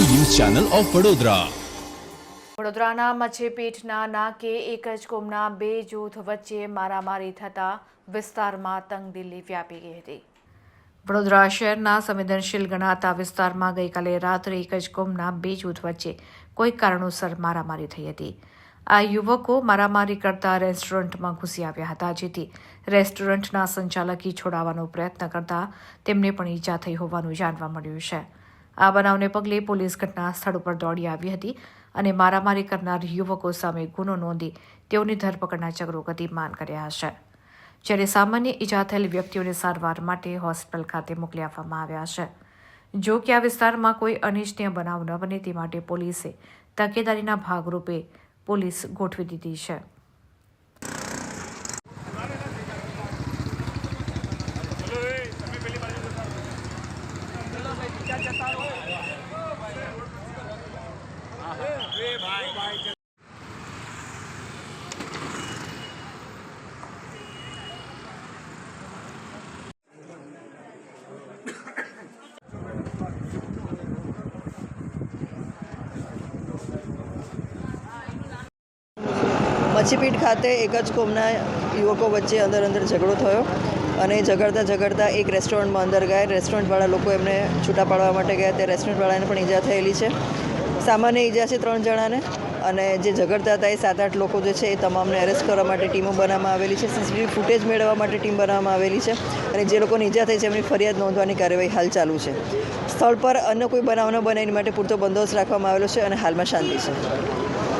a news channel of Vadodara. વડોદરાના મચ્છીપીઠના નાકે એક જ કોમના બે જૂથ વચ્ચે મારામારી થતા વિસ્તારમાં તંગદિલી વ્યાપી ગઈ હતી. વડોદરા શહેરના સંવેદનશીલ ગણાતા વિસ્તારમાં ગઈકાલે રાત્રે એક જ કોમના બે જૂથ વચ્ચે કોઈ કારણોસર મારામારી થઈ હતી. આ યુવકો મારામારી કરતા રેસ્ટોરન્ટમાં ઘૂસી આવ્યા હતા, જેથી રેસ્ટોરન્ટના સંચાલકી છોડાવવાનો પ્રયત્ન કરતા તેમને પણ ઈજા થઈ હોવાનું જાણવા મળ્યું છે. આ બનાવને પગલે પોલીસ ઘટના સ્થળ ઉપર દોડી આવી હતી અને મારામારી કરનાર યુવકો સામે ગુનો નોંધી તેઓની ધરપકડના ચક્રો ગતિમાન કર્યા છે જ્યારે સામાન્ય ઈજા થયેલ વ્યક્તિઓને સારવાર માટે હોસ્પિટલ ખાતે મોકલી આપવામાં આવ્યા છે. જો કે આ વિસ્તારમાં કોઈ અનિચ્છનીય બનાવ ન બને તે માટે પોલીસે તકેદારીના ભાગરૂપે પોલીસ ગોઠવી દીધી છે. મચ્છીપીઠ ખાતે એક જ કોમના યુવકો વચ્ચે અંદર અંદર ઝઘડો થયો. અને ઝઘડતા ઝઘડતા એક રેસ્ટોરન્ટમાં અંદર ગયા. રેસ્ટોરન્ટવાળા લોકો એમને છૂટા પાડવા માટે ગયા. તે રેસ્ટોરન્ટવાળાને પણ ઈજા થયેલી છે. સામાન્ય ઈજા છે ત્રણ જણાને. અને જે ઝઘડતા હતા એ સાત આઠ લોકો જે છે એ તમામને અરેસ્ટ કરવા માટે ટીમો બનાવવામાં આવેલી છે. સીસીટીવી ફૂટેજ મેળવવા માટે ટીમ બનાવવામાં આવેલી છે. અને જે લોકોને ઈજા થઈ છે એમની ફરિયાદ નોંધવાની કાર્યવાહી હાલ ચાલુ છે. સ્થળ પર અન્ય કોઈ બનાવ ન બને એની માટે પૂરતો બંદોબસ્ત રાખવામાં આવેલો છે અને હાલમાં શાંતિ છે.